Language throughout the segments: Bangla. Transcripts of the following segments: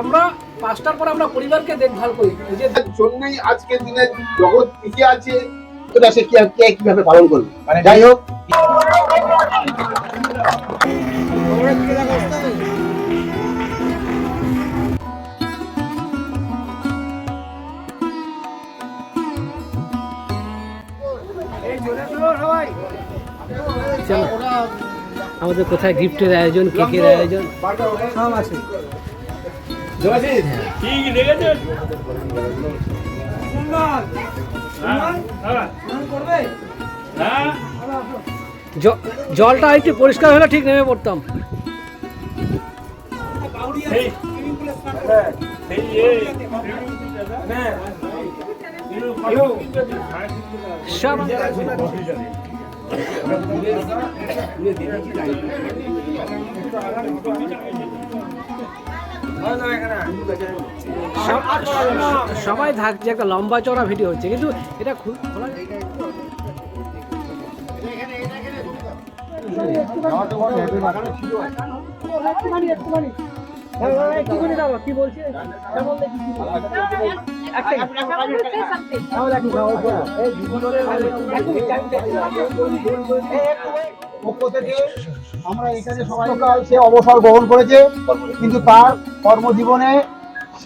আমরা পাঁচটার পর আমরা পরিবারকে দেখভাল করি। যে জন্যই আজকের দিনে জগৎ টিকে আছে এটা সে কি কে কীভাবে পালন করবে? মানে যাই হোক। চলো। আমাদের কোথায় গিফটের আয়োজন কেকের আয়োজন সব আছে জলটা একটু পরিষ্কার হলে ঠিক নেমে পড়তাম সব সব- সবাই থাকছে একটা লম্বা চড়া ভিডিও হচ্ছে কিন্তু এটা খুব খোলা কি বলছে? আমরা এখানে সকাল সে অবসর গ্রহণ করেছে কিন্তু তার কর্মজীবনে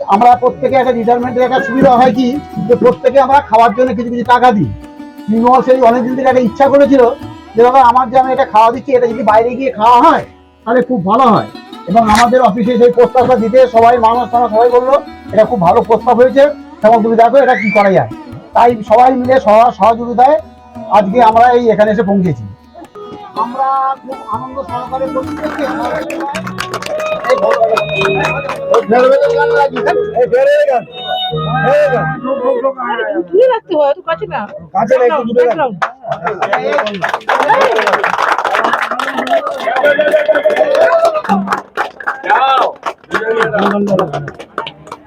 আমরা প্রত্যেকে একটা রিটায়ারমেন্টের একটা সুবিধা হয় কি যে প্রত্যেকে আমরা খাওয়ার জন্য কিছু কিছু টাকা দিই। নির্মল সেই অনেকদিন থেকে একটা ইচ্ছা করেছিল যে বাবা আমার যে আমি এটা খাওয়া দিচ্ছি এটা যদি বাইরে গিয়ে খাওয়া হয় তাহলে খুব ভালো হয়। এবং আমাদের অফিসে সেই প্রস্তাবটা দিতে সবাই মানুষ সবাই বলল এটা খুব ভালো প্রস্তাব হয়েছে। তুমি দেখো এটা কি করা যায় তাই সবাই মিলে সহ- সহযোগিতায় আজকে আমরা এই এখানে এসে পৌঁছেছি আমরা খুব আনন্দ সহকারে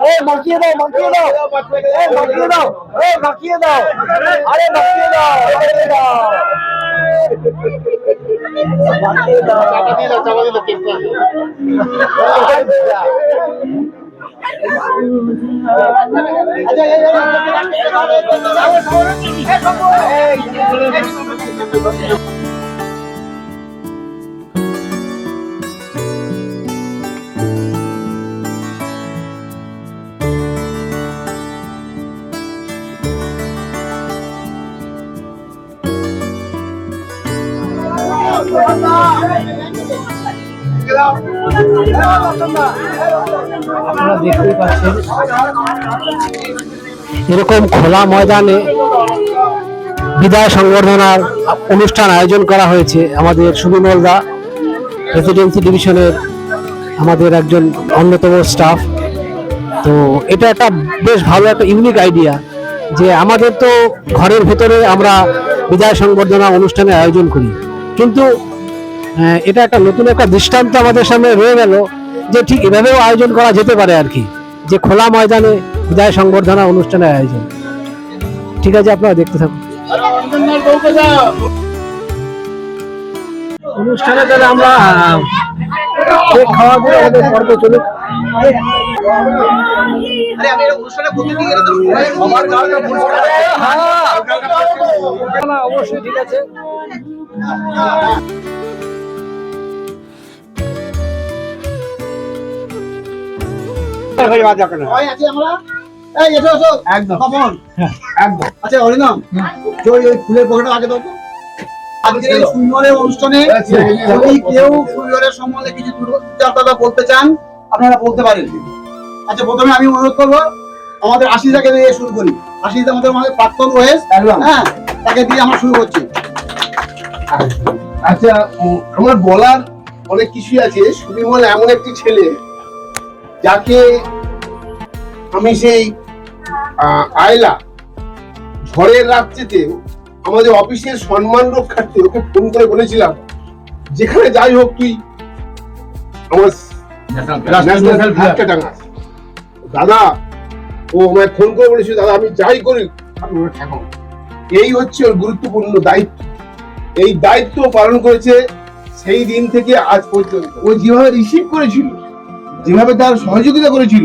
এই মাখিয়ে দাও মাখিয়ে দাও। এই মাখিয়ে দাও। এই মাখিয়ে দাও। আরে মাখিয়ে দাও মাখিয়ে দাও। মাখিয়ে দাও। চাপা দিয়ে দাও চাপা দিয়ে দাও কেকটা আচ্ছা। এরকম খোলা ময়দানে বিদায় সংবর্ধনার অনুষ্ঠান আয়োজন করা হয়েছে আমাদের সুবিমল দা প্রেসিডেন্সি ডিভিশনের আমাদের একজন অন্যতম স্টাফ। তো এটা একটা বেশ ভালো একটা ইউনিক আইডিয়া যে আমাদের তো ঘরের ভেতরে আমরা বিদায় সংবর্ধনা অনুষ্ঠানের আয়োজন করি। কিন্তু এটা একটা নতুন একটা দৃষ্টান্ত আমাদের সামনে রয়ে গেল। যে ঠিক এভাবেও আয়োজন করা যেতে পারে আর কি। যে খোলা ময়দানে বিদায় সংবর্ধনা অনুষ্ঠানের আয়োজন। ঠিক আছে, আপনারা দেখতে থাকুন। অনুষ্ঠানে তাহলে আমরা চলুক। অবশ্যই, ঠিক আছে। অনুষ্ঠানে যদি কেউ সুন্দরের সম্বন্ধে কিছু দুর্দান্ততা বলতে চান আপনারা বলতে পারেন। আচ্ছা প্রথমে আমি অনুরোধ করব আমাদের আশিসদাকে দিয়ে শুরু করি। আশিস আমাদের আমাদের প্রাক্তন ওয়েস। হ্যাঁ তাকে দিয়ে আমরা শুরু করছি। আচ্ছা আমার বলার অনেক কিছুই আছে। সুবিমল এমন একটি ছেলে। যাকে আমি সেই আহ, আয়লা ঝড়ের রাত্রিতে আমাদের অফিসের সম্মান রক্ষার্থে ওকে ফোন করে বলেছিলাম যেখানে যাই হোক তুই আমার ন্যাশনাল ফ্ল্যাগটা টাঙা দাদা ও আমায় ফোন করে বলেছিল দাদা আমি যাই করি। আপনি ওটা ঠেকাও এই হচ্ছে ওর গুরুত্বপূর্ণ দায়িত্ব। এই দায়িত্ব পালন করেছে সেই দিন থেকে আজ পর্যন্ত। ও যেভাবে রিসিভ করেছিল। যেভাবে তার সহযোগিতা করেছিল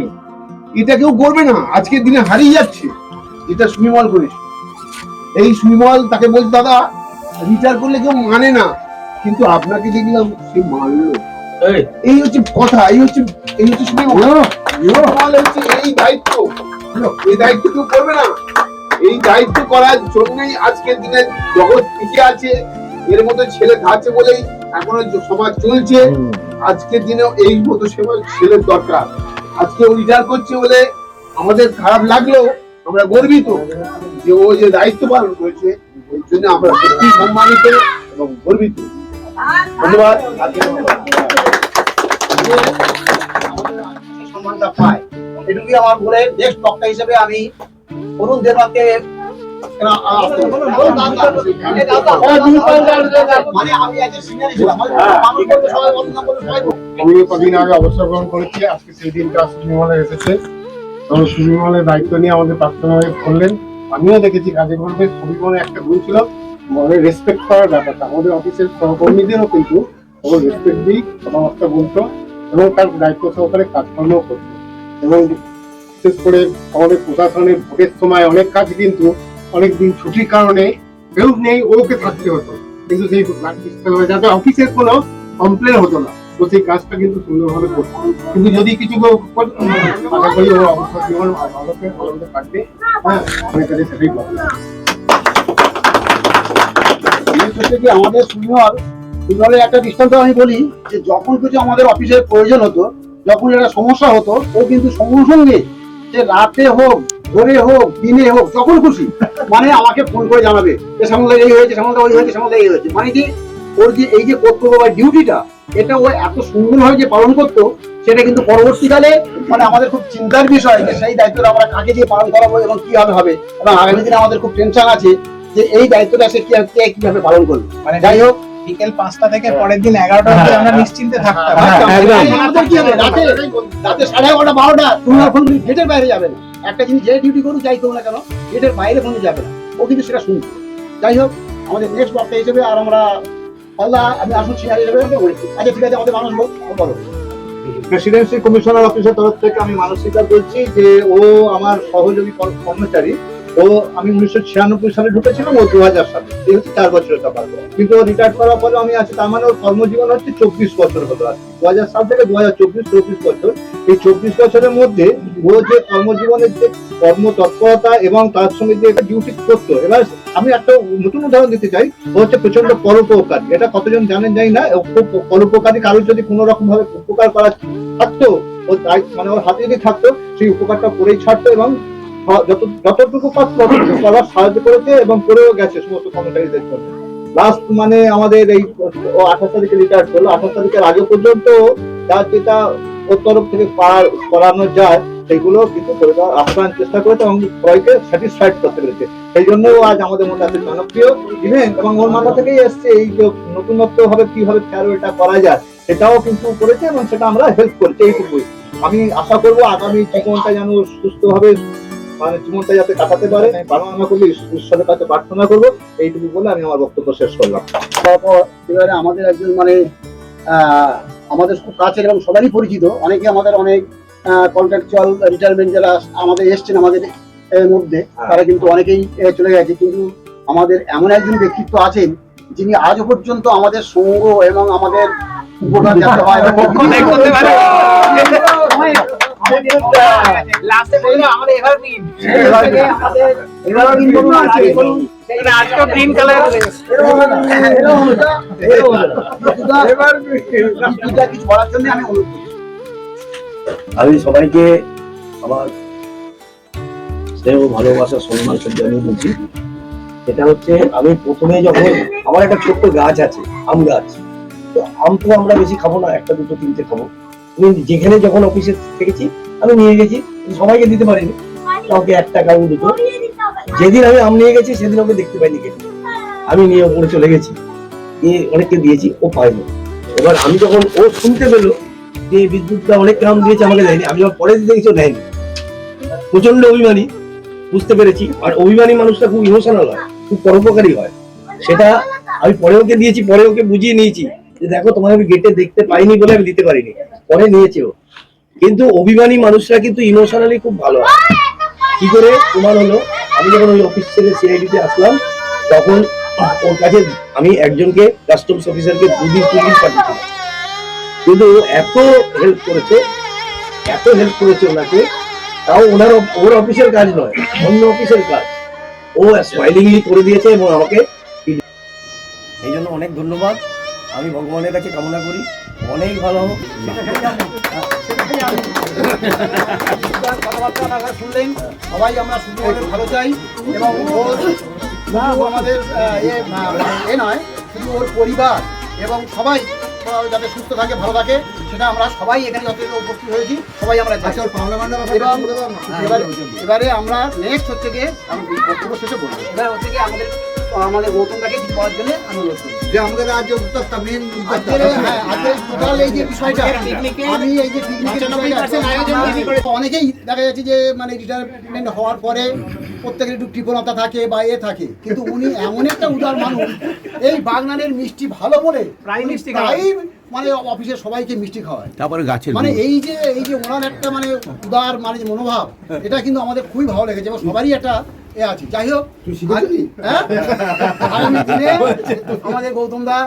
এটা কেউ করবে না। আজকের দিনে হারিয়ে যাচ্ছে। যেটা সুমিমল করেছে। এই সুমিমল তাকে বলছে দাদা রিটায়ার করলে কেউ মানে না। কিন্তু আপনাকে দেখলাম সে মানলো এই। হচ্ছে কথা এই হচ্ছে এই হচ্ছে সুমিমল। হচ্ছে এই দায়িত্ব। এই দায়িত্ব কেউ করবে না। এই দায়িত্ব করার জন্যই আজকের দিনে জগৎ টিকে আছে। এর মতো ছেলে থাকছে বলেই এখনও সমাজ চলছে আজকের দিনেও এই মতো সেবা ছেলের দরকার। আজকে ও রিটায়ার করছে বলে আমাদের খারাপ লাগলেও আমরা গর্বিত যে ও যে দায়িত্ব পালন করেছে এর জন্য আমরা সত্যি সম্মানিত এবং গর্বিত। ধন্যবাদ। সম্মানটা পায়। এটুকুই আমার বলে নেক্সট বক্তা হিসেবে আমি অরুণ মানে আমিও দেখেছি কাজে করবে সুনিমলের একটা গুণ ছিল মানে রেসপেক্ট করার ব্যাপারটা। আমাদের অফিসের সহকর্মীদেরও কিন্তু রেসপেক্ট দিই কথাবার্তা বলতো, এবং তার দায়িত্ব সহকারে কাজকর্মও করতো। এবং বিশেষ করে আমাদের প্রশাসনের ভোটের সময় অনেক কাজ কিন্তু অনেক দিন ছুটির কারণে কেউ নেই, ওকে থাকতে হতো। কিন্তু সেই যাতে অফিসের কোনো কমপ্লেন হতো না। তো সেই কাজটা কিন্তু সুন্দরভাবে করতো। কিন্তু যদি কিছু আশা করি ও অবসর জীবন ভালোকে ভালোভাবে কাটবে হ্যাঁ অনেক কাজে সেটাই কি আমাদের সুনিয়র সুনিয়রের একটা দৃষ্টান্ত আমি বলি, যে যখন কিছু আমাদের অফিসের প্রয়োজন হতো, যখন একটা সমস্যা হতো, ও কিন্তু সঙ্গে সঙ্গে যে রাতে হোক ভোরে হোক, দিনে হোক যখন খুশি। মানে আমাকে ফোন করে জানাবে যে সামনে এই হয়েছে সামনে ওই হয়েছে সামনে এই হয়েছে। মানে কি? ওর যে এই যে কর্তব্য বা ডিউটিটা, এটা ও এত সুন্দরভাবে যে পালন করতো, সেটা কিন্তু পরবর্তীকালে মানে আমাদের খুব চিন্তার বিষয় যে সেই দায়িত্বটা আমরা কাকে দিয়ে পালন করাবো এবং কীভাবে হবে। এবং আগামী দিনে আমাদের খুব টেনশন আছে যে এই দায়িত্বটা সে কীভাবে পালন করবে। মানে যাই হোক বিকেল পাঁচটা থেকে পরের দিন এগারোটা অবধি আমরা নিশ্চিন্তে থাকতাম। কি হবে? রাতে রাতে সাড়ে এগারোটা বারোটা তুমি আর ফোন গেটের বাইরে যাবে না। একটা জিনিস যে ডিউটি করুক যাই না কেন গেটের বাইরে ফোন যাবে না। ও কিন্তু সেটা শুনবে। যাই হোক আমাদের নেক্সট বক্তা হিসেবে আর আমরা আল্লাহ আমি আসুন সিনিয়র হিসেবে আচ্ছা ঠিক আছে আমাদের মানুষ লোক বলো। প্রেসিডেন্সি কমিশনার অফিসের তরফ থেকে আমি মানস স্বীকার করছি যে ও আমার সহযোগী কর- কর্মচারী। ও, আমি উনিশশো ছিয়ানব্বই সালে ঢুকেছিলাম, ও দু হাজার সালে। চার বছরের কিন্তু ও রিটায়ার করার পরে আমি আছি, তার মানে ওর কর্মজীবন হচ্ছে চব্বিশ বছর আর দু হাজার সাল থেকে দু হাজার চব্বিশ চব্বিশ বছর। এই চব্বিশ বছরের মধ্যে ও যে কর্মজীবনের যে কর্মতৎপরতা এবং তার সঙ্গে যে ডিউটি করতো, এবার আমি একটা নতুন উদাহরণ দিতে চাই। ও হচ্ছে প্রচণ্ড পরোপকারী। এটা কতজন জানেন জানি না খুব পরোপকারী। কারোর যদি কোনো রকম ভাবে উপকার করা থাকতো, ও মানে ওর হাতে যদি থাকতো, সেই উপকারটা করেই ছাড়তো এবং যতটুকু পারতো ততটুকু করার সাহায্য করেছে এবং করেও গেছে সমস্ত কর্মচারীদের জন্য। লাস্ট মানে আমাদের এই আঠাশ তারিখে রিটায়ার করল আঠাশ তারিখের আগে পর্যন্ত যার যেটা ওর তরফ থেকে করানো যায়, সেগুলো কিন্তু করে দেওয়ার আপ্রাণ চেষ্টা করেছে এবং সবাইকে স্যাটিসফাইড করতে পেরেছে। সেই জন্য আজ আমাদের মধ্যে এত জনপ্রিয় ইভেন এবং ওর মাথা থেকেই এসছে এই যে নতুনত্ব ভাবে কীভাবে ফেয়ারওয়েলটা করা যায়, সেটাও কিন্তু করেছে এবং সেটা আমরা হেল্প করেছি এইটুকুই। আমি আশা করব আগামী জীবনটা যেন সুস্থভাবে মানে জীবনটা যাতে কাটাতে পারে আমি প্রার্থনা করব ঈশ্বরের কাছে প্রার্থনা করব এইটুকু বলে আমি আমার বক্তব্য শেষ করলাম। তারপর এবারে আমাদের একজন মানে আমাদের খুব কাছের এবং সবারই পরিচিত অনেকে আমাদের অনেক কন্ট্রাকচুয়াল রিটায়ারমেন্ট যারা আমাদের এসছেন আমাদের মধ্যে তারা কিন্তু অনেকেই চলে গেছে কিন্তু আমাদের এমন একজন ব্যক্তিত্ব আছেন যিনি আজও পর্যন্ত আমাদের সঙ্গ এবং আমাদের উপকার যাতে হয়। করতে পারে। লাস্টে বলল আমাদের এভারগ্রিন আমাদের এভারগ্রিন বলুন আর আগে গ্রিন কালার কিছু বলার জন্য আমি অনুরোধ আমি সবাইকে আমার স্নেহ ভালোবাসা সম্মান সব জানিয়ে বলছি এটা হচ্ছে আমি প্রথমে যখন আমার একটা ছোট্ট গাছ আছে আম গাছ। তো আম তো আমরা বেশি খাব না একটা দুটো তিনটে খাব। আমি যেখানে যখন অফিসে থেকেছি আমি নিয়ে গেছি। সবাইকে দিতে পারিনি। কাউকে এক টাকা দুটো যেদিন আমি আম নিয়ে গেছি সেদিন ওকে দেখতে পাইনি কে আমি নিয়ে ওপরে চলে গেছি। নিয়ে অনেককে দিয়েছি ও পাইনি এবার আমি যখন ও শুনতে পেল যে বিদ্যুৎটা অনেক আম দিয়েছে আমাকে দেয়নি। আমি যখন পরে দিতে গেছি দেয়নি। প্রচণ্ড অভিমানী বুঝতে পেরেছি। আর অভিমানী মানুষটা খুব ইমোশনাল হয় খুব পরোপকারী হয়। সেটা আমি পরে ওকে দিয়েছি পরে ওকে বুঝিয়ে নিয়েছি। যে দেখো তোমার আমি গেটে দেখতে পাইনি বলে আমি দিতে পারিনি। পরে নিয়েছে ও কিন্তু অভিমানী মানুষরা কিন্তু ইমোশনালি খুব ভালো হয় কি করে? তোমার হলো, আমি যখন ওই অফিস থেকে সিআইডিতে আসলাম, তখন ওর কাছে আমি একজনকে কাস্টমস অফিসারকে দুদিন তিন দিন পাঠিয়েছিলাম। কিন্তু এত হেল্প করেছে, এত হেল্প করেছে ওনাকে, তাও ওনার ওর অফিসের কাজ নয়, অন্য অফিসের কাজ। ও স্মাইলিংলি করে দিয়েছে এবং আমাকে এই জন্য অনেক ধন্যবাদ। আমি ভগবানের কাছে কামনা করি। অনেক ভালো হোক। কথাবার্তা আপনারা শুনলেন সবাই আমরা সুবিমলের ভালো চাই এবং ওর শুধু আমাদের এ নয় শুধু ওর পরিবার এবং সবাই যাতে সুস্থ থাকে ভালো থাকে সেটা আমরা সবাই এখানে যত উপস্থিত হয়েছি। সবাই আমরা চাই। এবং এবারে এবারে আমরা নেক্সট হচ্ছে গিয়ে আমি বক্তব্য শেষে বলব। এবার হচ্ছে গিয়ে আমাদের আমাদের গৌতমটাকে ঠিক করার জন্য অনুরোধ করি যে আমাদের উদ্যোক্তা। মেন হ্যাঁ আজকের টোটাল এই যে বিষয়টা আমি এই যে পিকনিকের অনেকেই দেখা যাচ্ছে যে মানে রিটায়ারমেন্ট হওয়ার পরে প্রত্যেকের একটু কৃপণতা থাকে বা এ থাকে। কিন্তু উনি এমন একটা উদার মানুষ এই বাগনানের মিষ্টি ভালো বলে প্রায় মিষ্টি। প্রায়ই মানে অফিসের সবাইকে মিষ্টি খাওয়ায়। তারপরে গাছের মানে এই যে এই যে ওনার একটা মানে উদার মানে মনোভাব এটা কিন্তু আমাদের খুবই ভালো লেগেছে এবং সবারই একটা এ আছে। যাই হোক হ্যাঁ? আগামী দিনে আমাদের গৌতম দা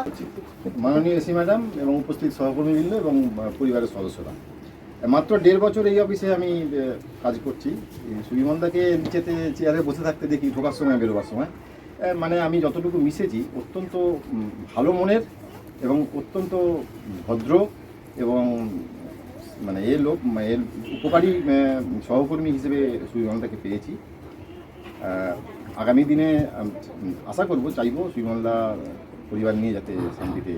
মাননীয় এসি ম্যাডাম এবং উপস্থিত সহকর্মীবৃন্দ এবং পরিবারের সদস্যরা। মাত্র দেড় বছর এই অফিসে আমি কাজ করছি। সুবিমন্দাকে নিচেতে চেয়ারে বসে থাকতে দেখি ঢোকার সময় বেরোবার সময়। মানে আমি যতটুকু মিশেছি অত্যন্ত ভালো মনের এবং অত্যন্ত ভদ্র এবং মানে এর লোক এর উপকারী সহকর্মী হিসেবে সুবিমন্দাকে পেয়েছি। আগামী দিনে আশা করব চাইব সুবিমলদা পরিবার নিয়ে যাতে শান্তিতে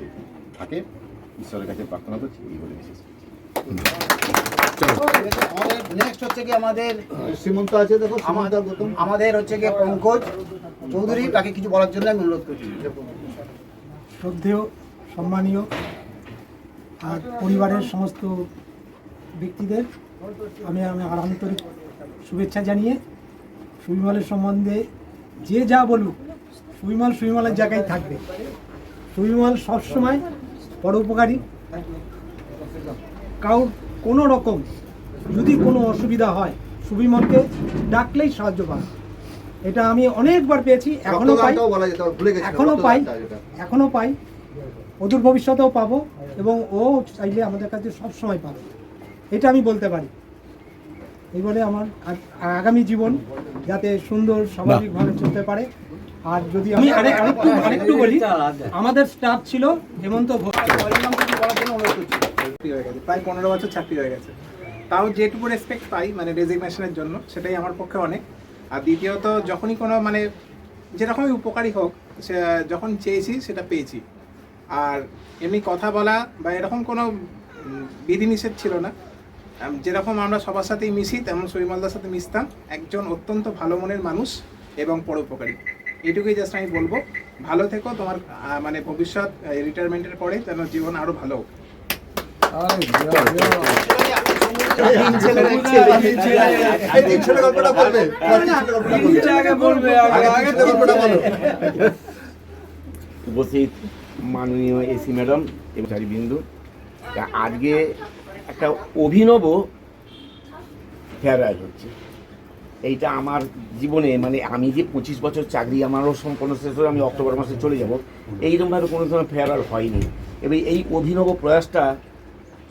থাকে। ঈশ্বরের কাছে প্রার্থনা করছি এই বলে বিশেষ আমাদের নেক্সট হচ্ছে কি আমাদের সীমন্ত আছে দেখো সীমন্ত গৌতম। আমাদের হচ্ছে গিয়ে পঙ্কজ চৌধুরী তাকে কিছু বলার জন্য আমি অনুরোধ করছি। শ্রদ্ধেয় সম্মানীয় আর পরিবারের সমস্ত ব্যক্তিদের আমি আমি আর আন্তরিক শুভেচ্ছা জানিয়ে সুবিমলের সম্বন্ধে যে যা বলুক সুবিমল সুবিমলের জায়গায় থাকবে। সুবিমল সবসময় পরোপকারী। কারোর কোনো রকম যদি কোনো অসুবিধা হয় সুবিমলকে ডাকলেই সাহায্য পায় এটা আমি অনেকবার পেয়েছি এখনও পাই। এখনও পাই। এখনও পাই। অদূর ভবিষ্যতেও পাবো এবং ও চাইলে আমাদের কাছে সব সময় পাবে। এটা আমি বলতে পারি। এবারে আমার আগামী জীবন যাতে সুন্দর স্বাভাবিকভাবে চলতে পারে। আর যদি আমি আরেকটু আরেকটু বলি আমাদের স্টাফ ছিল হেমন্ত ঘোষ। কিছু জন্য অনুরোধ করছি হয়ে গেছে প্রায় পনেরো বছর চাকরি হয়ে গেছে। তাও যেটুকু রেসপেক্ট পাই মানে রেজিগনেশনের জন্য সেটাই আমার পক্ষে অনেক। আর দ্বিতীয়ত যখনই কোনো মানে যেরকমই উপকারী হোক সে যখন চেয়েছি সেটা পেয়েছি। আর এমনি কথা বলা বা এরকম কোনো বিধিনিষেধ ছিল না। যেরকম আমরা সবার সাথেই মিশি, তেমন সৈমালদার সাথে মিশতাম। একজন অত্যন্ত ভালো মনের মানুষ এবং পরোপকারী। এটুকুই জাস্ট আমি বলব। ভালো থেকো, তোমার মানে ভবিষ্যৎ রিটায়ারমেন্টের পরে যেন জীবন আরও ভালো উপস্থিত মাননীয় এসি ম্যাডাম এবং বিন্দু আজকে একটা অভিনব ফেয়ারওয়েল হচ্ছে। এইটা আমার জীবনে মানে আমি যে পঁচিশ বছর চাকরি, আমারও সম্পন্ন শেষ হলে আমি অক্টোবর মাসে চলে যাব। এইরকমভাবে কোনো সময় ফেয়ারওয়েল হয়নি। এবার এই অভিনব প্রয়াসটা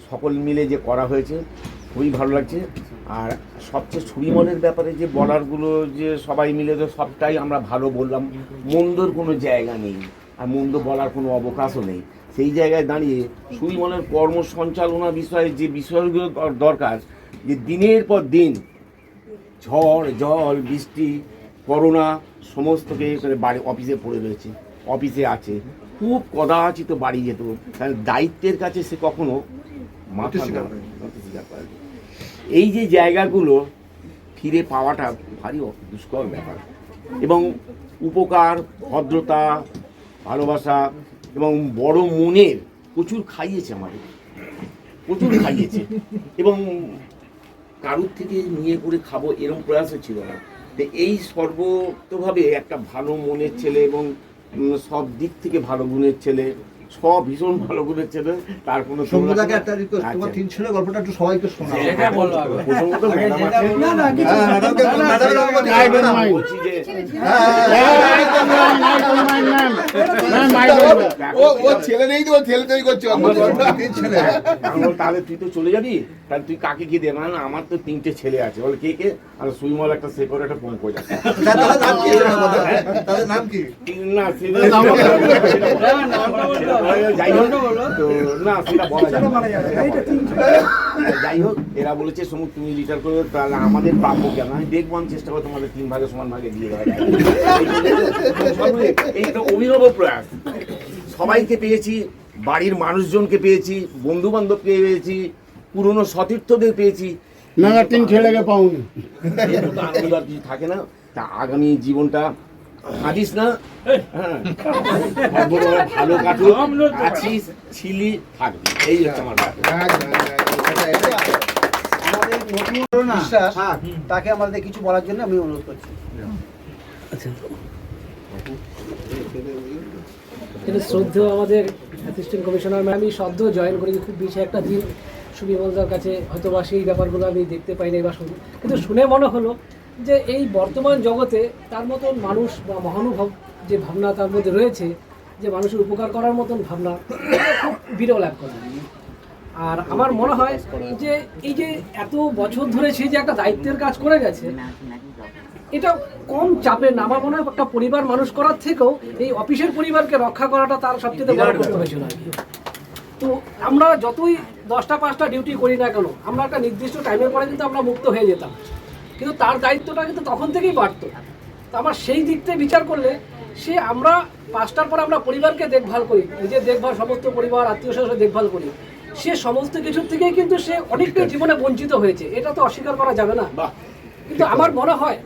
সকল মিলে যে করা হয়েছে, খুবই ভালো লাগছে। আর সবচেয়ে সুরিমনের ব্যাপারে যে বলারগুলো যে সবাই মিলে তো সবটাই আমরা ভালো বললাম। মন্দর কোনো জায়গা নেই। আর মন্দ বলার কোনো অবকাশও নেই। সেই জায়গায় দাঁড়িয়ে সুরিমনের কর্ম সঞ্চালনা বিষয়ে যে বিষয়গুলো দরকার যে দিনের পর দিন ঝড় জল বৃষ্টি করোনা সমস্তকে বাড়ি অফিসে পড়ে রয়েছে অফিসে আছে। খুব কদাচিত বাড়ি যেত। কারণ দায়িত্বের কাছে সে কখনো মাথা স্বীকার। এই যে জায়গাগুলো ফিরে পাওয়াটা ভারী দুষ্কর ব্যাপার। এবং উপকার ভদ্রতা ভালোবাসা এবং বড় মনের প্রচুর খাইয়েছে আমাদের প্রচুর খাইয়েছে। এবং কারুর থেকে নিয়ে করে খাব এরকম প্রয়াসও ছিল না। তো এই সর্বতভাবে একটা ভালো মনের ছেলে এবং সব দিক থেকে ভালো গুণের ছেলে সব ভীষণ ভালো করেছে ছেলে তার কোনো সঙ্গদাকে একটা রিকোয়েস্ট তোমার আচ্ছা। তিন ছেলে গল্পটা একটু সবাইকে শোনাও প্রথমত ম্যাডাম আছে। না না কিছু হ্যাঁ, ম্যাডামকে ম্যাডামের আমাকে I don't বলছি যে ও ও ছেলে নেই তো ছেলে তৈরি করছে তিন ছেলে আমি তাহলে তুই তো চলে যাবি তাহলে তুই কাকে কি দে না না আমার তো তিনটে ছেলে আছে বলে কে কে আর সুইমল একটা সে করে একটা পঙ্ক যাচ্ছে তাদের নাম কি না সেটা যাই হোক তো না সেটা বলা। এইটা যাই হোক এরা বলেছে সমুখ তুমি লিটার করে তাহলে আমাদের প্রাপ্য কেন আমি দেখব আমি চেষ্টা করব তোমাদের তিন ভাগে সমান ভাগে দিয়ে দেওয়া যায়। এই তো অভিনব প্রয়াস সবাইকে পেয়েছি বাড়ির মানুষজনকে পেয়েছি বন্ধু বান্ধবকে পেয়েছি পুরনো সতীর্থদের পেয়েছি। না না তিন ছেলেকে পাওনি। আর কিছু থাকে না। তা আগামী জীবনটা কাঁদিস না। হ্যাঁ। ভালো কাটুক। আছিস ছিলি থাকবি। এই হচ্ছে আমার তাকে আমাদের কিছু বলার জন্য আমি অনুরোধ করছি। কিন্তু শ্রদ্ধেয় আমাদের অ্যাসিস্ট্যান্ট কমিশনার ম্যাম আমি সদ্য জয়েন করেছি। খুব বেশি একটা দিন সুবিমলদার কাছে হয়তো বা সেই ব্যাপারগুলো আমি দেখতে পাইনি বা শুনি কিন্তু শুনে মনে হলো যে এই বর্তমান জগতে তার মতন মানুষ বা মহানুভব যে ভাবনা তার মধ্যে রয়েছে, যে মানুষের উপকার করার মতন ভাবনা খুব বিরল এক কথা আর আমার মনে হয় যে এই যে এত বছর ধরে সে যে একটা দায়িত্বের কাজ করে গেছে, এটা কম চাপে না, আমার মনে হয় একটা পরিবার মানুষ করার থেকেও এই অফিসের পরিবারকে রক্ষা করাটা তার সবচেয়ে বড় করতে হয়েছিল আর কি। তো আমরা যতই দশটা পাঁচটা ডিউটি করি না কেন? আমরা একটা নির্দিষ্ট টাইমের পরে কিন্তু আমরা মুক্ত হয়ে যেতাম। কিন্তু তার দায়িত্বটা কিন্তু তখন থেকেই বাড়তো। তো আমার সেই দিক থেকে বিচার করলে সে আমরা পাঁচটার পর আমরা পরিবারকে দেখভাল করি নিজের দেখভাল সমস্ত পরিবার আত্মীয় স্বজন দেখভাল করি। সে সমস্ত কিছুর থেকেই কিন্তু সে অনেকটাই জীবনে বঞ্চিত হয়েছে। এটা তো অস্বীকার করা যাবে না। কিন্তু আমার মনে হয়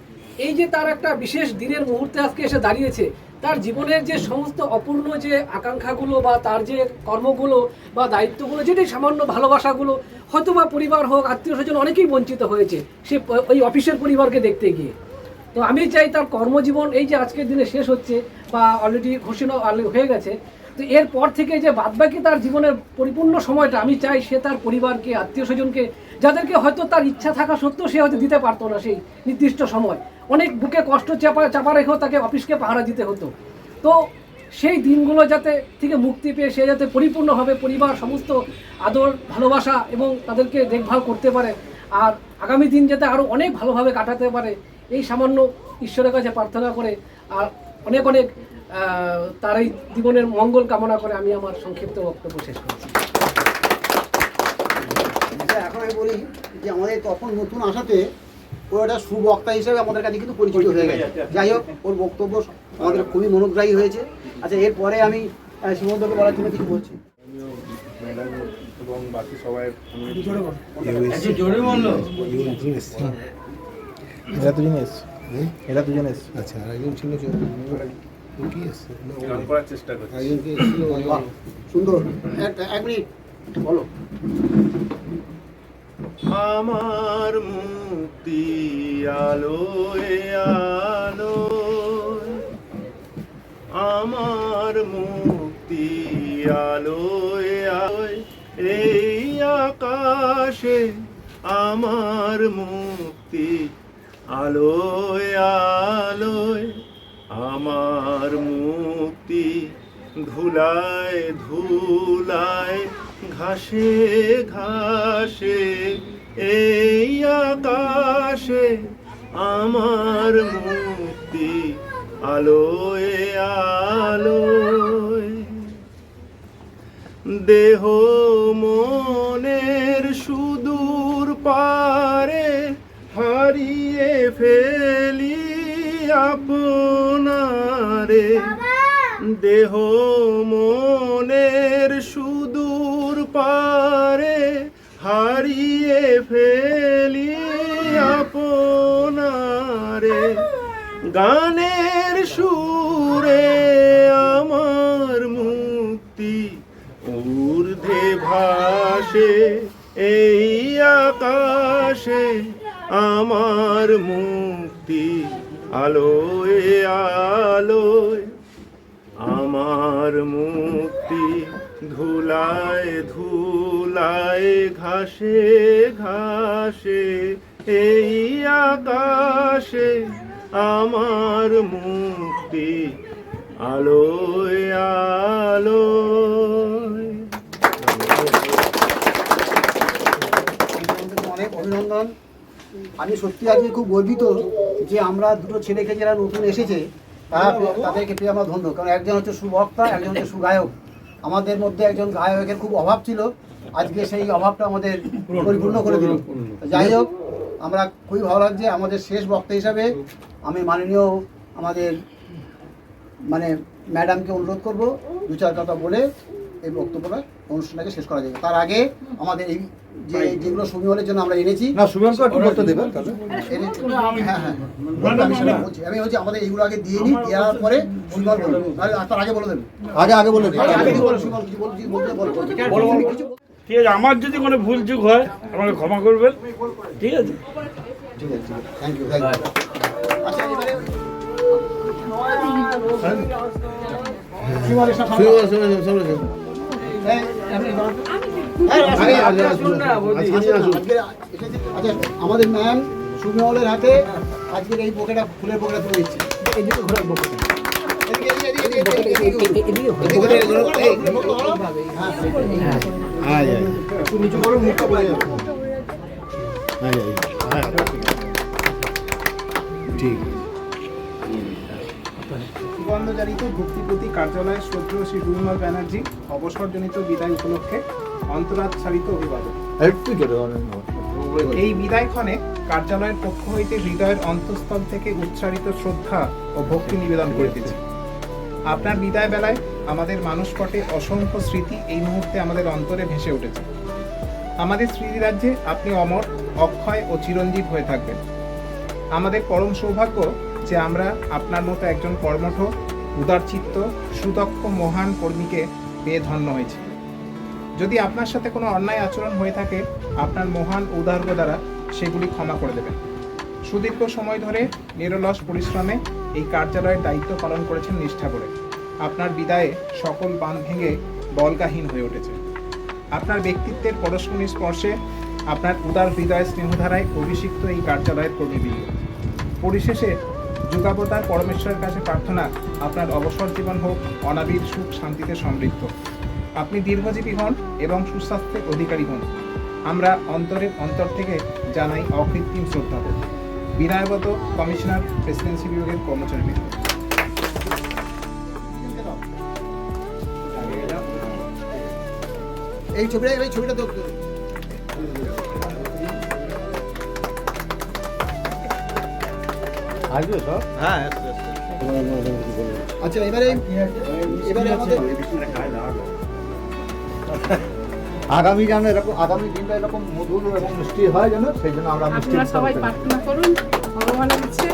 এই যে তার একটা বিশেষ দিনের মুহূর্তে আজকে এসে দাঁড়িয়েছে তার জীবনের যে সমস্ত অপূর্ণ যে আকাঙ্ক্ষাগুলো বা তার যে কর্মগুলো বা দায়িত্বগুলো, যেটাই সামান্য ভালোবাসাগুলো হয়তো বা পরিবার হোক, আত্মীয় স্বজন অনেকেই বঞ্চিত হয়েছে সে ওই অফিসের পরিবারকে দেখতে গিয়ে। তো আমি চাই তার কর্মজীবন এই যে আজকের দিনে শেষ হচ্ছে বা অলরেডি ঘোষণা হয়ে গেছে, তো এরপর থেকে যে বাদবাকি তার জীবনের পরিপূর্ণ সময়টা আমি চাই সে তার পরিবারকে, আত্মীয় স্বজনকে, যাদেরকে হয়তো তার ইচ্ছা থাকা সত্ত্বেও সে হয়তো দিতে পারতো না সেই নির্দিষ্ট সময়। অনেক বুকে কষ্ট চাপা চাপা রেখেও তাকে অফিসকে পাহারা দিতে হতো। তো সেই দিনগুলো যাতে থেকে মুক্তি পেয়ে সে যাতে পরিপূর্ণভাবে পরিবার সমস্ত আদর ভালোবাসা এবং তাদেরকে দেখভাল করতে পারে আর আগামী দিন যাতে আরও অনেক ভালোভাবে কাটাতে পারে এই সামান্য ঈশ্বরের কাছে প্রার্থনা করে আর অনেক অনেক তার এই জীবনের মঙ্গল কামনা করে আমি আমার সংক্ষিপ্ত বক্তব্য শেষ করছি। আচ্ছা, এখন আমি বলি যে আমাদের তখন নতুন আসাতে ও একটা সুবক্তা হিসেবে আমাদের কাছে কিন্তু পরিচিত হয়ে গেছে। যাই হোক ওর বক্তব্য আমাদের খুবই মনোগ্রাহী হয়েছে। আচ্ছা এরপরে আমি সীমান্তকে বলার জন্য কিছু বলছি। এবং বাকি সবাই এরা দুজন এসছে। এরা দুজন এসছে আচ্ছা আরেকজন ছিল চেষ্টা করছি সুন্দর এক মিনিট বলো। আমার মুক্তি আলোয় আলোয়। আমার মুক্তি আলোয় এই আকাশে আমার মুক্তি আলোয় আলোয়। আমার মুক্তি ধুলায় ধুলায় ঘাসে ঘাসে এই আকাশে আমার মুক্তি আলোয় আলোয়। দেহ মনের সুদূর পারে হারিয়ে ফেলি আপনারে। দেহ মনের পারে হারিয়ে ফেলি আপন ধারে গানের সুরে আমার মুক্তি, ঊর্ধ্বে ভাসে এই আকাশে আমার মুক্তি। আলোয় আলোয় আমার মুক্তি। ধুলায় ধুলায় ঘাসে ঘাসে, এই আকাশে আমার মুক্তি আলোয় আলো অনেক অভিনন্দন। আমি সত্যি আজকে খুব গর্বিত যে আমরা দুটো ছেলেকে যারা নতুন এসেছে তাদেরকে পেয়ে আমরা ধন্য। কারণ একজন হচ্ছে সুবক্তা, একজন হচ্ছে সুগায়ক। আমাদের মধ্যে একজন গায়কের খুব অভাব ছিল। আজকে সেই অভাবটা আমাদের পরিপূর্ণ করে দিল। যাই হোক, আমরা খুবই ভালো লাগছে। আমাদের শেষ বক্তা হিসাবে আমি মাননীয় আমাদের মানে ম্যাডামকে অনুরোধ করব দু চার কথা বলে এই বক্তব্যটা, অনুষ্ঠানটাকে শেষ করা যাবে। তার আগে আমাদের এই যে যেগুলো জন্য আমরা এনেছি না শুভঙ্কর একটু বলতে দেবেন তাহলে। এনে- হ্যাঁ হ্যাঁ আমি সেটা বলছি। আমি হচ্ছে আমাদের এইগুলো আগে দিয়ে নিই দেওয়ার পরে তার আগে বলে দেবেন আগে আগে বলে দিন। আগে কিছু। ঠিক আছে আমার যদি কোনো ভুল চুক হয় আমাকে ক্ষমা করবেন। ঠিক আছে? ঠিক আছে থ্যাংক ইউ থ্যাংক ইউ আচ্ছা এবারে আমাদের ম্যাম সুমহলের হাতে আজকের এই বোকেটা ফুলের বোকেটা তুলে দিচ্ছে এদিকে ঘোরার ঠিক বন্ধজারিত ভুক্তিপতি কার্যালয়ে শ্রদ্ধেয় শ্রী রুমা ব্যানার্জি অবসরজনিত বিদায় উপলক্ষে অন্তরাচ্ছাদিত অভিবাদন। এই বিদায়ক্ষণে কার্যালয়ের পক্ষ হইতে হৃদয়ের অন্তঃস্থল থেকে উচ্চারিত শ্রদ্ধা ও ভক্তি নিবেদন করিতেছি। আপনার বিদায় বেলায় আমাদের মানসপটে অসংখ্য স্মৃতি এই মুহূর্তে আমাদের অন্তরে ভেসে উঠেছে। আমাদের স্মৃতিরাজ্যে আপনি অমর অক্ষয় ও চিরঞ্জীব হয়ে থাকবেন। আমাদের পরম সৌভাগ্য যে আমরা আপনার মতো একজন কর্মঠ উদারচিত্ত সুদক্ষ মহান কর্মীকে পেয়ে ধন্য হয়েছি। যদি আপনার সাথে কোনো অন্যায় আচরণ হয়ে থাকে, আপনার মহান ঔদার্য দ্বারা সেগুলি ক্ষমা করে দেবেন। সুদীর্ঘ সময় ধরে নিরলস পরিশ্রমে এই কার্যালয়ের দায়িত্ব পালন করেছেন নিষ্ঠা করে। আপনার বিদায়ে সকল বান ভেঙে বলগাহীন হয়ে উঠেছে। আপনার ব্যক্তিত্বের পরস্পরী স্পর্শে আপনার উদার হৃদয় স্নেহধারায় অভিষিক্ত এই কার্যালয়ের কর্মীবৃন্দ পরিশেষে যুগাবতার পরমেশ্বরের কাছে প্রার্থনা, আপনার অবসর জীবন হোক অনাবির সুখ শান্তিতে সমৃদ্ধ। আপনি দীর্ঘজীবী হন এবং সুস্বাস্থ্যের অধিকারী হন। আমরা অন্তরের অন্তর থেকে জানাই অকৃত্রিম শ্রদ্ধা বিনয়গত কমিশনার প্রেসিডেন্সি বিভাগের কর্মচারী এই ছবিটা এই ছবিটা তো আসবে সব? হ্যাঁ আচ্ছা এবারে এবারে আমাদের আগামী যেন এরকম আগামী দিনটা এরকম মধুর এবং মিষ্টি হয় যেন সেই জন্য আমরা মিষ্টি সবাই প্রার্থনা করুন ভগবানের ইচ্ছে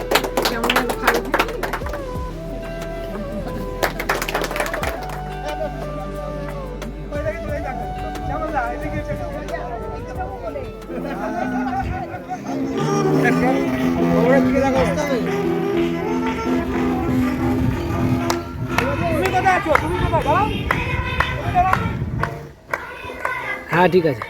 হ্যাঁ ঠিক আছে।